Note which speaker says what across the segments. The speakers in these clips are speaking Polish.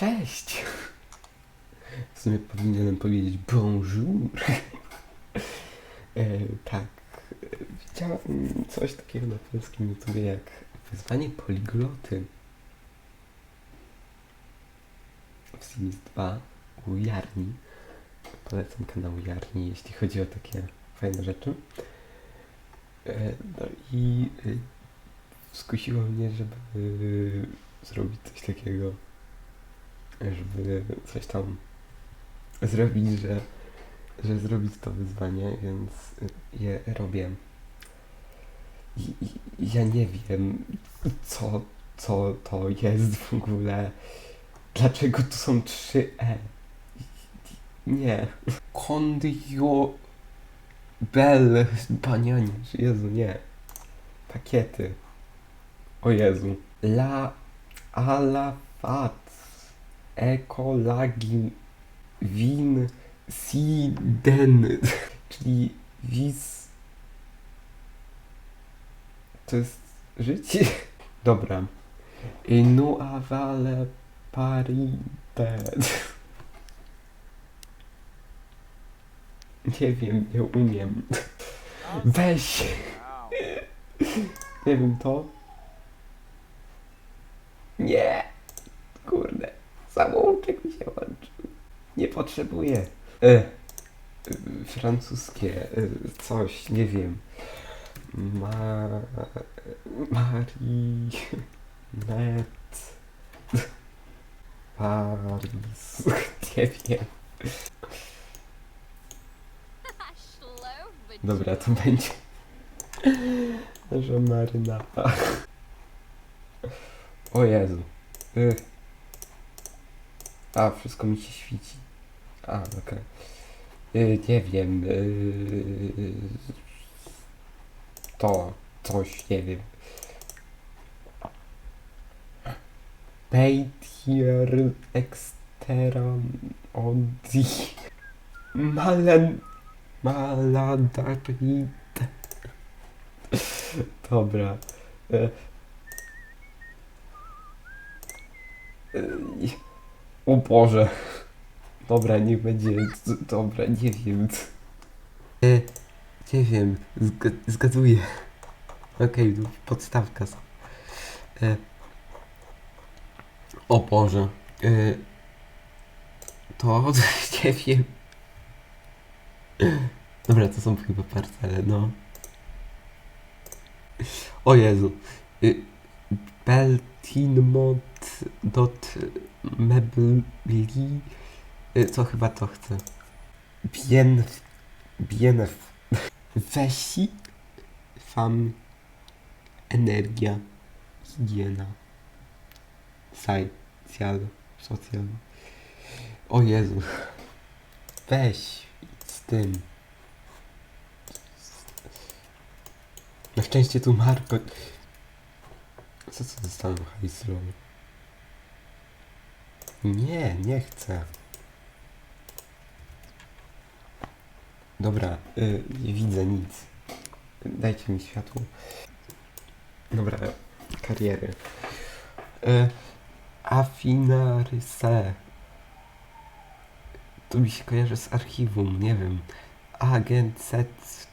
Speaker 1: Cześć! W sumie powinienem powiedzieć bonjour. e, tak. Widziałem coś takiego na polskim YouTubie jak wyzwanie poligloty. W Sims 2 u Jarni. Polecam kanał Jarni, jeśli chodzi o takie fajne rzeczy. E, no i e, skusiło mnie, żeby e, zrobić coś takiego, żeby coś tam zrobić, że, że zrobić to wyzwanie, więc je robię. I, i, ja nie wiem, co, co to jest w ogóle. Dlaczego tu są trzy E? Nie. Kondio Bell Banianisz. Jezu, nie. Pakiety. O Jezu. La Alafat Ekolagi Win Siden czyli wis to jest życie? Dobra. Inu avale paritet Nie wiem, nie umiem. Weź! Nie wiem, to? Nie! Samouczek mi się łączył. Nie potrzebuję. E, e, francuskie, e, coś, nie wiem. Ma... Marii... Net... Paris... Nie wiem. Dobra, to będzie... Że marynata. O Jezu. A, wszystko mi się świeci. A, okej. Y, nie wiem. Y, to, coś, nie wiem. Peitier exteran odi. Malen... Maladarit. Dobra. E, e, O Boże. Dobra, niech będzie. Dobra, nie wiem. E, nie wiem. Zg zgaduję. Okej, okay, podstawka. E, o Boże. E, to nie wiem. Dobra, to są chyba parcele, no. O Jezu. Y, Beltinmont dot mebli. Y, Co chyba to chcę? Bien. Bienf. Wesi. Fam. Energia. Higiena. Socjal. Socjal. O Jezu. Weź z tym. Na szczęście tu Marko. Co co dostaną hajslowy? Nie, nie chcę. Dobra, y, nie widzę nic. Dajcie mi światło. Dobra, kariery. Y, Afinaryse. To mi się kojarzy z archiwum, nie wiem. Agent set...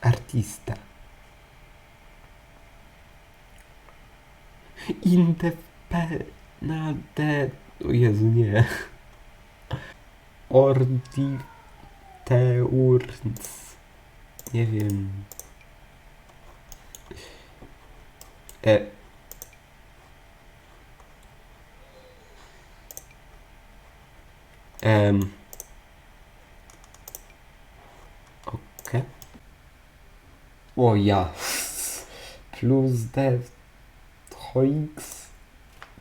Speaker 1: Artista. Indepenade... O Jezu, nie. Ordi... Teurns. Nie wiem. E... Em. Okej. O ja. Plus dev. Hoix.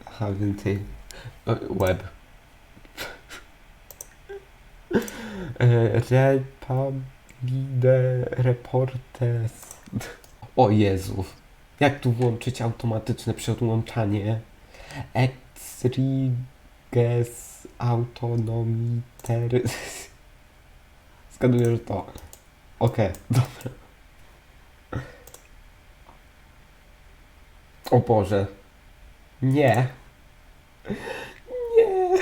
Speaker 1: Aha, więcej. Web. E, Repabide reportes. O Jezu. Jak tu włączyć automatyczne przełączanie? Exriges autonomiter. Zgaduję, że to. Okej, dobra. O Boże. Nie. Nie.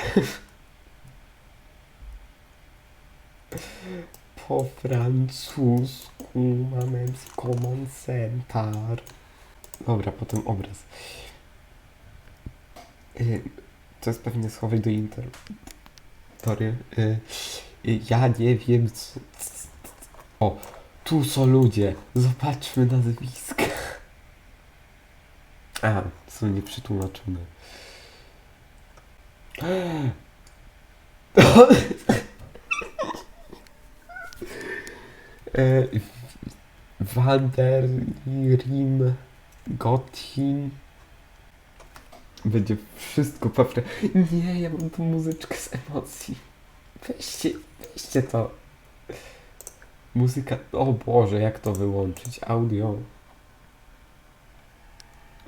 Speaker 1: Po francusku mamy command center. Dobra, potem obraz. Y, To jest pewnie schowek do inter. Tory. Y, y, Ja nie wiem co... O, tu są ludzie. Zobaczmy nazwiska. A, są nieprzetłumaczone. E, Wander, Rim, Gothin. Będzie wszystko pewne. Nie, ja mam tą muzyczkę z emocji. Weźcie, weźcie to. Muzyka. O Boże, jak to wyłączyć? Audio.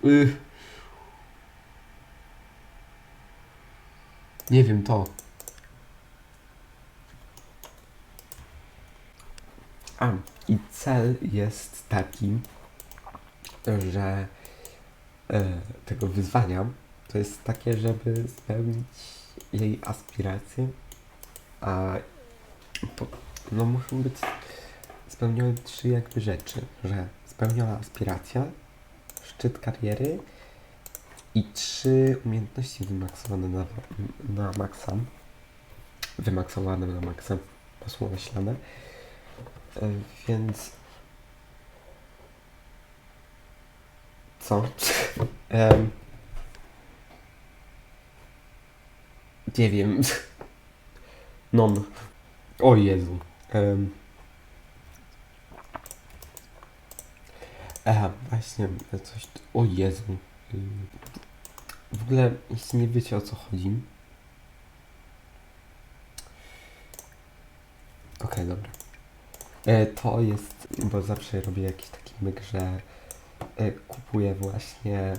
Speaker 1: Ych. Nie wiem to. A, i cel jest taki, że e, tego wyzwania to jest takie, żeby spełnić jej aspiracje, a po, no muszą być spełnione trzy jakby rzeczy, że spełniona aspiracja, szczyt kariery i trzy umiejętności wymaksowane na, na maksa. Wymaksowane na maksa, pasło myślane. E, Więc. Co? Em, Nie wiem. Non. O Jezu. Um. Aha, właśnie, coś. O Jezu. W ogóle, jeśli nie wiecie o co chodzi. Okej, dobra. E, to jest, bo zawsze robię jakiś taki myk, że e, kupuję właśnie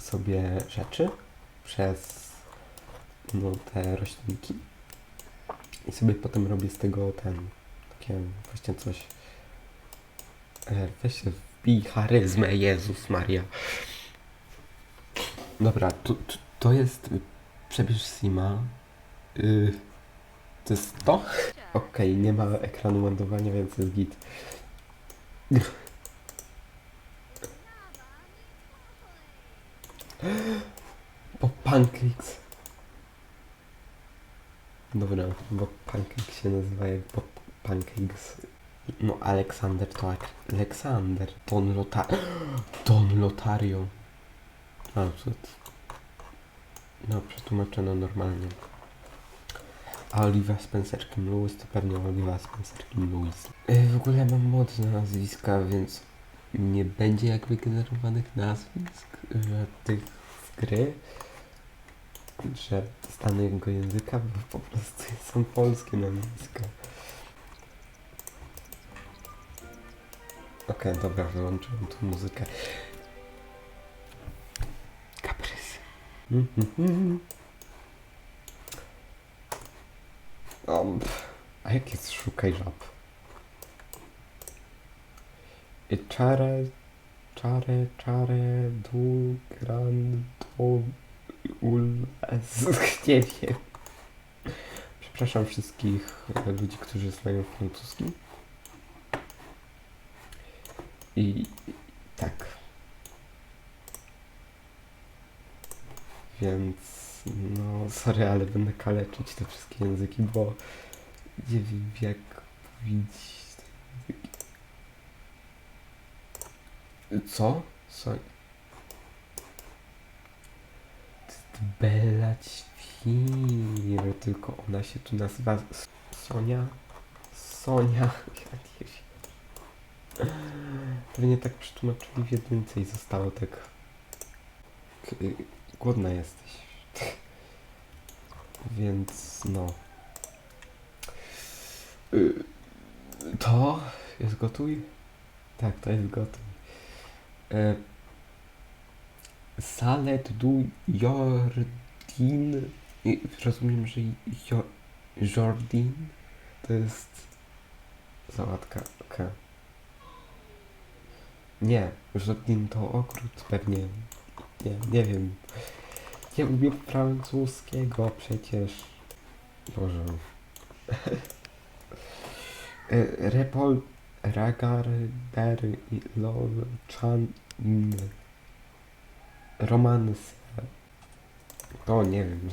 Speaker 1: sobie rzeczy przez no, te roślinki i sobie potem robię z tego ten, takie właśnie coś weź się wbij charyzmę, Jezus Maria. Dobra, to, to, to jest przebierz Sima. Y, to jest to? Okej, nie ma ekranu ładowania, więc jest git. Bo pancakes. Dobra, bo pancake się nazywa jak Bob Pancakes. No, Aleksander to Ak- Aleksander. Don Lotar... Don Lotario. A, co? No, przetłumaczono normalnie. A Oliwa Spencer Kim Lewis to pewnie Oliwa Lewis. E, w ogóle mam mod na nazwiska, więc nie będzie jakby generowanych nazwisk, że tych z gry, że dostanę jego języka, bo po prostu są polskie nazwiska. Okej, dobra, wyłączyłem tu muzykę. Kaprys. Um, a jak jest szukaj żab? I czare, czare, czare, dul, gran, do, ul, es, nie wiem. Przepraszam wszystkich ludzi, którzy znają francuski. I tak. Więc no, sorry, ale będę kaleczyć te wszystkie języki, bo nie wiem jak powiedzieć te języki. Co? Jest Bella Ćwir, tylko ona się tu nazywa Sonia? Sonia. Pewnie tak przetłumaczyli w jedynce i zostało tak... Głodna jesteś. Więc no. To jest gotuj? Tak, to jest gotuj. E, Salet du Jordin. Rozumiem, że jo, Jordin to jest sałatka. Okay. Nie, Jordin to ogród pewnie. Nie, nie wiem. Nie lubię francuskiego przecież. Boże. E, Repol, Ragar, Der, i Lol, Chan, mm, Romance. To nie wiem.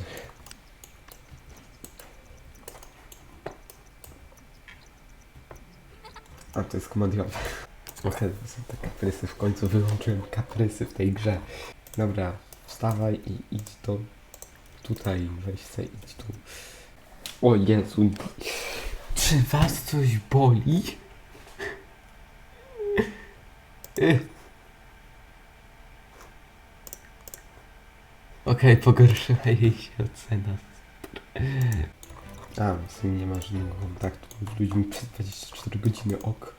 Speaker 1: A to jest komediowe. Okej, to są te kaprysy. W końcu wyłączyłem kaprysy w tej grze. Dobra, wstawaj i idź do... Tutaj, weź se idź tu. O Jezu. Czy was coś boli? Okej, pogorszyła jej się ocena. A, w sumie nie ma żadnego kontaktu z ludźmi przez 24 godziny, ok.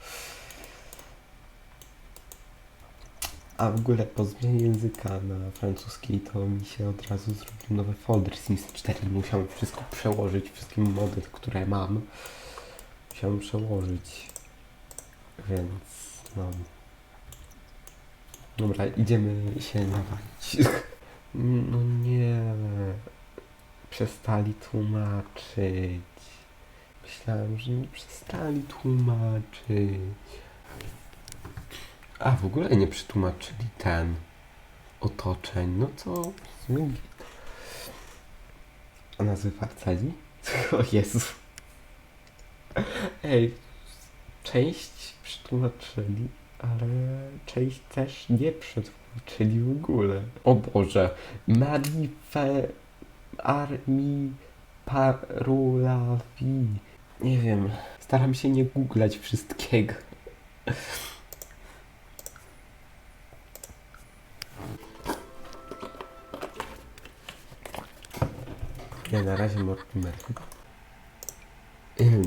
Speaker 1: A w ogóle po zmianie języka na francuski to mi się od razu zrobił nowy folder Sims 4. Musiałem wszystko przełożyć, wszystkie mody, które mam. Musiałem przełożyć. Więc no. Dobra, idziemy się nawalić. No nie. Przestali tłumaczyć. Myślałem, że nie przestali tłumaczyć. A w ogóle nie przetłumaczyli ten otoczeń. No git. A nazwy parceli? O Jezu. Ej, część przetłumaczyli, ale część też nie przetłumaczyli w ogóle. O Boże. Marife Armii Parulawi. Nie wiem. Staram się nie googlać wszystkiego. Ja na razie Mortimer.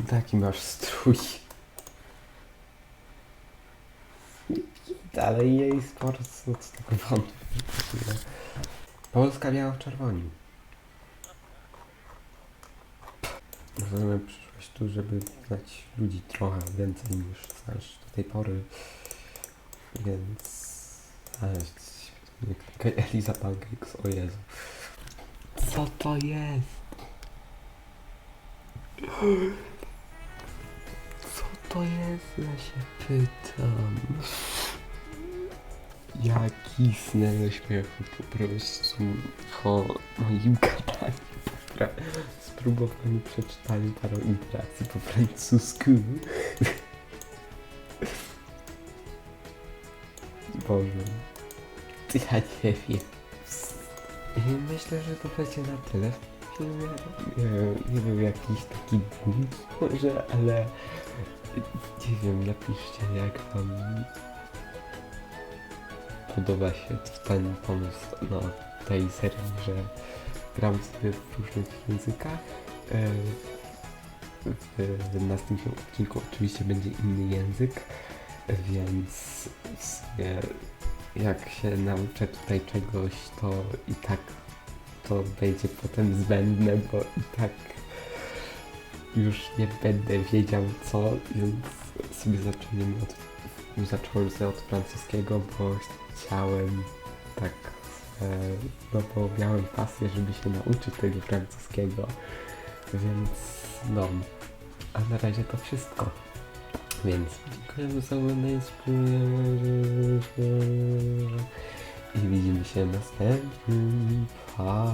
Speaker 1: Taki masz strój. Ale jej sport no co tego wątpię. Polska biała w czerwoni. Możemy przyszłość tu, żeby znać ludzi trochę więcej niż znasz do tej pory. Więc... A, jest- nie klikaj Eliza Pancakes, o Jezu. Co to jest? Co to jest? Ja się pytam. Ja kisnę ze śmiechu po prostu po moim gadaniu. Spróbowałem przeczytania paru interakcji po francusku. Boże. Ja nie wiem. I Myślę, że to będzie na tyle w filmie. Nie, nie był jakiś taki boom może, ale nie wiem, napiszcie jak wam podoba się ten pomysł na tej serii, że gram sobie w różnych językach. E, W następnym odcinku oczywiście będzie inny język, więc w sumie jak się nauczę tutaj czegoś, to i tak to będzie potem zbędne, bo i tak już nie będę wiedział co, więc sobie zaczniemy od, zacząłem sobie od francuskiego, bo chciałem tak, e, no bo miałem pasję, żeby się nauczyć tego francuskiego, więc no, a na razie to wszystko. Więc dziękuję za oglądanie, spróbujemy i widzimy się następnym. Pa!